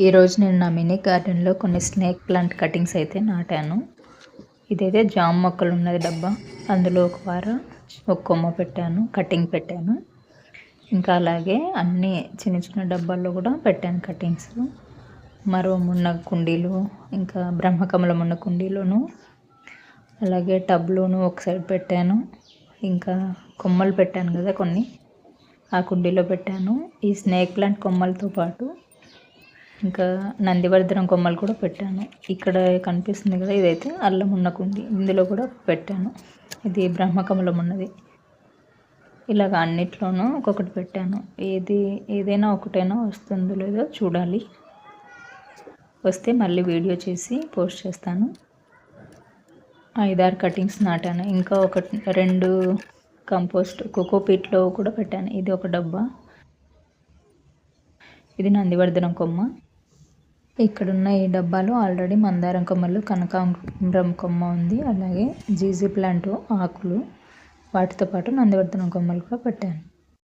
ఈరోజు నేను నా మినీ గార్డెన్లో కొన్ని స్నేక్ ప్లాంట్ కటింగ్స్ అయితే నాటాను. ఇదైతే జామ మొక్కలు ఉన్నది డబ్బా. అందులో ఒక వార ఒక కొమ్మ పెట్టాను కటింగ్ పెట్టాను. ఇంకా అలాగే అన్ని చిన్న చిన్న డబ్బాల్లో కూడా పెట్టాను కటింగ్స్. మరో మున్న కుండీలు ఇంకా బ్రహ్మకమలం ఉన్న కుండీలోను అలాగే టబ్లోను ఒక సైడ్ పెట్టాను. ఇంకా కొమ్మలు పెట్టాను కదా కొన్ని. ఆ కుండీలో పెట్టాను. ఈ స్నేక్ ప్లాంట్ కొమ్మలతో పాటు ఇంకా నందివర్ధనం కొమ్మలు కూడా పెట్టాను. ఇక్కడ కనిపిస్తుంది కదా ఇదైతే అల్లం ఉన్న కుండి ఇందులో కూడా పెట్టాను. ఇది బ్రహ్మకమలం ఉన్నది. ఇలాగ అన్నిట్లోనూ ఒక్కొక్కటి పెట్టాను. ఏది ఏదైనా ఒకటైనా వస్తుందో లేదో చూడాలి. వస్తే మళ్ళీ వీడియో చేసి పోస్ట్ చేస్తాను. ఐదారు కటింగ్స్ నాటాను. ఇంకా ఒక రెండు కంపోస్ట్ కోకోపీట్లో కూడా పెట్టాను. ఇది ఒక డబ్బా. ఇది నందివర్ధనం కొమ్మ. ఇక్కడున్న ఈ డబ్బాలో ఆల్రెడీ మందారం కొమ్మలు కనకాంబరం కొమ్మ ఉంది. అలాగే జీజీ ప్లాంట్ ఆకులు. వాటితో పాటు నందివర్ధనం కొమ్మలు కూడా పెట్టాను.